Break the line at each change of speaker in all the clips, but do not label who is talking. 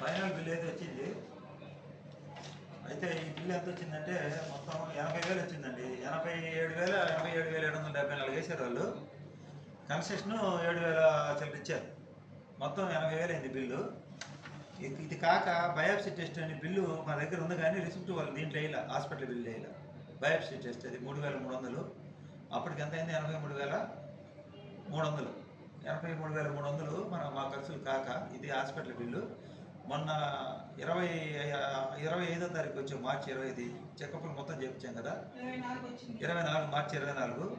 Final bill అయితే వచ్చింది. అయితే ఈ బిల్ ఎంత వచ్చిందంటే మొత్తం ఎనభై వేలు వచ్చిందండి. ఎనభై ఏడు వేల ఎనభై ఏడు వేల ఏడు వందల డెబ్బై నాలుగు వేసారు వాళ్ళు. కన్సెషన్ ఏడు వేల చిల్లర ఇచ్చారు. మొత్తం ఎనభై వేలు అయింది బిల్లు. ఇది ఇది కాక బయాప్సీ టెస్ట్ అనే బిల్లు మా దగ్గర ఉంది కానీ రిసిప్ట్ వాళ్ళు దీంట్లో వేయాల హాస్పిటల్ బిల్ వేయాల. బయాప్సీ టెస్ట్ అది మూడు వేల మూడు వందలు. అప్పటికి ఎంత అయింది? ఎనభై మూడు వేల మూడు వందలు. ఎనభై మూడు వేల మూడు వందలు మన మా ఖర్చులు కాక ఇది హాస్పిటల్ బిల్లు. మొన్న ఇరవై ఇరవై ఐదో తారీఖు వచ్చాం మార్చి ఇరవై ఐదు చెకప్లు మొత్తం చేయించాం కదా. ఇరవై నాలుగు మార్చి ఇరవై నాలుగు.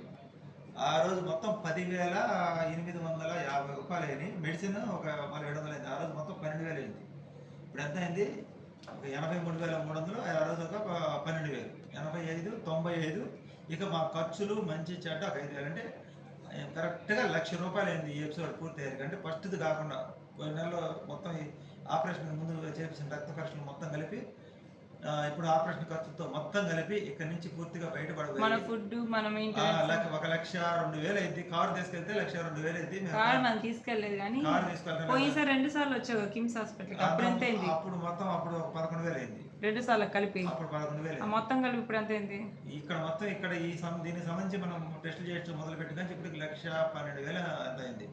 ఆ రోజు మొత్తం పదివేల ఎనిమిది వందల యాభై రూపాయలు అయినాయి. మెడిసిన్ ఒక మళ్ళీ ఏడు వందలు అయింది. ఆ రోజు మొత్తం పన్నెండు వేలు అయింది. ఇప్పుడు ఎంత అయింది? ఒక ఎనభై మూడు వేల మూడు వందలు. ఆ రోజు ఒక పన్నెండు వేలు. ఎనభై ఐదు తొంభై ఐదు. ఇక మా ఖర్చులు మంచి చెడ్డ ఒక ఐదు వేలు. అంటే కరెక్ట్గా లక్ష రూపాయలు అయింది ఈ ఎపిసోడ్ పూర్తి అయ్యారు అంటే ఫస్ట్ది కాకుండా పోయిన నెలలో మొత్తం ఆపరేషన్ ముందు చేసిన రక్త పరీక్షలు మొత్తం కలిపి ఇప్పుడు ఆపరేషన్ ఖర్చుతో మొత్తం కలిపి ఇక్కడ నుంచి పూర్తిగా
మన
బయటపడబోయి
ఫుడ్ మన
ఒక లక్ష రెండు వేలు అయింది. కారు తీసుకెళ్తే లక్ష రెండు వేలు అయింది.
కార్ మనం తీసుకెళ్ళలేదు కానీ
కారు
పోయినసారి రెండు సార్లు వచ్చావు కిమ్స్ హాస్పిటల్కి. అప్పుడు ఎంత అయింది?
అప్పుడు మొత్తం అప్పుడు పదకొండు వేలు అయింది.
రెండు సార్లు కలిపి?
అప్పుడు పదకొండు వేలు.
మొత్తం కలిపి ఇప్పుడు ఎంత అయింది?
ఇక్కడ మొత్తం ఇక్కడ ఈ సం- దీనికి సంబంధించి మనం టెస్టులు చేయడం మొదలు పెట్టి కానీ ఇప్పుడు లక్ష పన్నెండు వేలు ఎంత అయింది.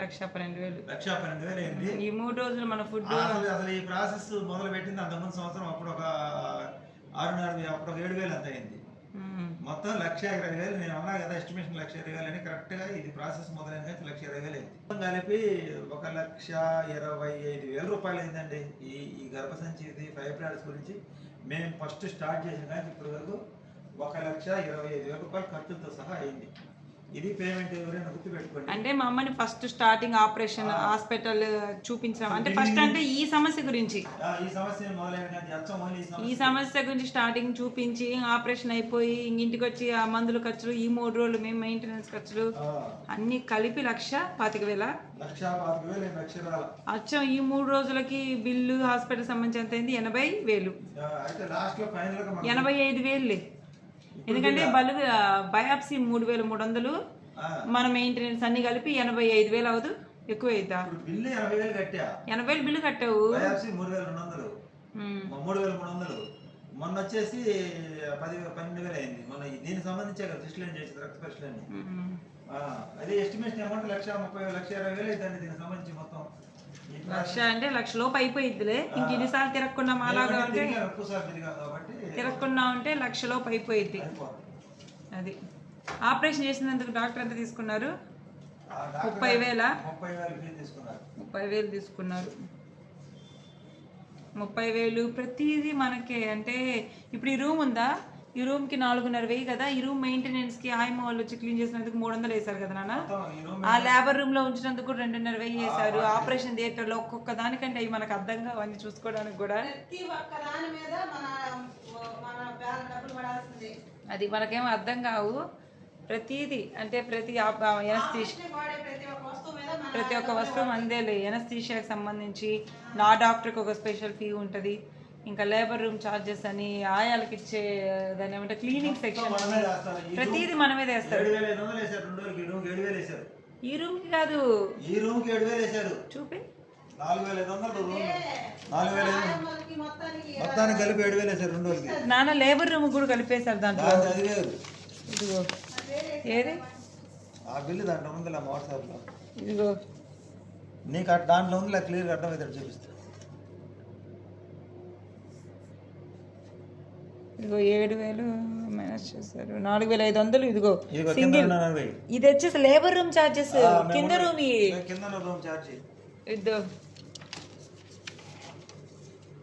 లక్ష పన్నెండు వేలు.
లక్ష పన్నెండు వేలు అయింది
ఈ మూడు రోజులు మన ఫుడ్
అసలు అసలు ఈ ప్రాసెస్ మొదలు పెట్టింది అంతకుముందు సంవత్సరం అప్పుడు ఒక ఆరున్నర అప్పుడు ఒక ఏడు వేలు అంత అయింది. మొత్తం లక్ష ఇరవై వేలు నేను అన్నా కదా ఎస్టిమేషన్ లక్ష ఇరవై వేలు అని కరెక్ట్గా ఇది ప్రాసెస్ మొదలైన లక్ష ఇరవై వేలు అయింది. మొత్తం కలిపి ఒక లక్ష ఇరవై ఐదు వేల రూపాయలు అయిందండి. ఈ ఈ గర్భసంచి ఇది ఫైబ్రాయిడ్స్ గురించి మేము ఫస్ట్ స్టార్ట్ చేసిన కానీ ఇప్పటి వరకు ఒక లక్ష ఇరవై ఐదు వేల రూపాయలు ఖర్చులతో సహా అయింది. ఇది పేమెంట్ ఎవరైనా గుర్తుపెట్టుకోండి.
అంటే మా అమ్మని ఫస్ట్ స్టార్టింగ్ ఆపరేషన్ హాస్పిటల్ చూపించడం అంటే ఫస్ట్ అంటే ఈ సమస్య గురించి.
ఈ సమస్య మొదలైన ఈ
గురించి స్టార్టింగ్ చూపించి ఆపరేషన్ అయిపోయి ఇంటికి వచ్చి ఆ మందుల ఖర్చులు ఈ మూడు రోజులు మేము మెయింటెనెన్స్ ఖర్చులు అన్ని కలిపి లక్ష పాతిక వేల.
లక్ష పాతిక వేలు
అచ్చం ఈ మూడు రోజులకి బిల్లు హాస్పిటల్ సంబంధించి ఎంత అయింది? ఎనభై వేలు. ఎనభై ఐదు వేలులే. ఎందుకంటే బలు బయాప్సీ మూడు వేలు మూడు వందలు మన మెయింటెనెన్స్ అన్ని కలిపి ఎనభై ఐదు వేలు అవదు ఎక్కువ అవుతా
బిల్లు ఎనభై వేలు కట్టా.
ఎనభై వేలు బిల్లు కట్టావు.
మూడు వేల రెండు వందలు. మూడు వేల మూడు వందలు. మొన్న వచ్చేసి పది పన్నెండు వేలు అయింది. మొన్న దీనికి సంబంధించే కదా టెస్టులు చేసింది రక్త పరీక్షలు అన్ని
ఉమ్.
ఆ, అదే ఎస్టిమేషన్ అమౌంట్ లక్ష ముప్పై లక్ష ఇరవై వేలు అవుతుంది దీనికి సంబంధించి మొత్తం.
లక్ష అంటే లక్ష లోపు అయిపోయిద్దిలే. ఇంక ఇన్నిసార్లు తిరగకుండా మాలాగా అంటే
కాబట్టి
తిరగకుండా ఉంటే లక్ష లోపు అయిపోయిద్ది. అది. ఆపరేషన్ చేసినందుకు డాక్టర్ ఎంత తీసుకున్నారు? ముప్పై వేల?
ముప్పై వేలు తీసుకున్నారు.
ముప్పై వేలు ప్రతిదీ మనకే. అంటే ఇప్పుడు ఈ రూమ్ ఉందా? ఈ రూమ్కి నాలుగున్నర వెయ్యి కదా ఈ రూమ్ మెయింటెనెన్స్కి ఆయమ్మ వాళ్ళు వచ్చి క్లీన్ చేసినందుకు మూడు వందలు వేశారు కదా నాన్న? ఆ లేబర్ రూమ్లో ఉంచినందుకు కూడా రెండున్నర వెయ్యి వేశారు. ఆపరేషన్ థియేటర్లో ఒక్కొక్క దానికంటే అవి మనకు అర్థంగా అవన్నీ చూసుకోవడానికి కూడా
ప్రతి ఒక్క దాని మీద మన మన బ్యాల డబ్బులు పడాల్సిందే.
అది మనకేమో అర్థం కావు. ప్రతిదీ అంటే ప్రతి
ప్రతి ఒక్క వస్తువు మీద మన
ప్రతి ఒక్క వస్తువు మందేలే. ఎనస్థీషియాకి సంబంధించి నా డాక్టర్కి ఒక స్పెషల్ ఫీ ఉంటుంది. ఇంకా లేబర్ రూమ్ ఛార్జెస్ అని ఆయాలకి ఇచ్చే దాని ఏమంటే క్లీనింగ్ సెక్షన్
మనమే చేస్తారు. ఈ
ప్రతిదీ మనమే వేస్తారు
ఈ రూమ్కి ఏడు వేలు వేశారు.
ఈ రూమ్కి కాదు.
ఈ రూమ్కి ఏడు వేలు వేశారు.
చూపి.
నాలుగు వేల ఐదు వందలు రూమ్. నాలుగు వేల
మొత్తానికి
కలిపి ఏడు వేలు వేశారు రెండు వేలకి.
నాన్న లేబర్ రూమ్ కూడా కలిపేశారు దాంట్లో.
దాంట్లో అది వేరు.
ఇదిగో. ఏది?
ఆ బిల్లు దాంట్లో ఉందిలే వాట్సాప్లో.
ఇదిగో.
నీకు అట్ దాంట్లో ఉందిలే క్లియర్గా అర్థమవుతాడు చూపిస్తా.
ఇదిగో ఏడు వేలు మైనస్ చేశారు. నాలుగు వేల ఐదు వందలు ఇదిగో సింగిల్. ఇది వచ్చేసి లేబర్ రూమ్ చార్జెస్ కింద రూమ్ ఇద్దో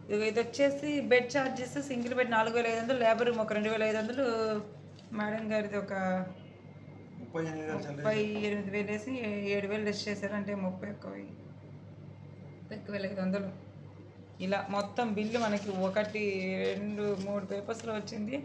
ఇదిగో ఇది వచ్చేసి బెడ్ చార్జెస్ సింగిల్ బెడ్ నాలుగు వేల ఐదు వందలు లేబర్ రూమ్ ఒక రెండు వేల ఐదు వందలు. మేడం గారిది ఒక
ముప్పై ఎనిమిది వేలు
వేసి ఏడు వేలు లెస్ చేశారు అంటే ముప్పై ఒక్క వెయ్యి. వేల ఐదు వందలు. ఇలా మొత్తం బిల్లు మనకి ఒకటి రెండు మూడు పేపర్స్లో వచ్చింది.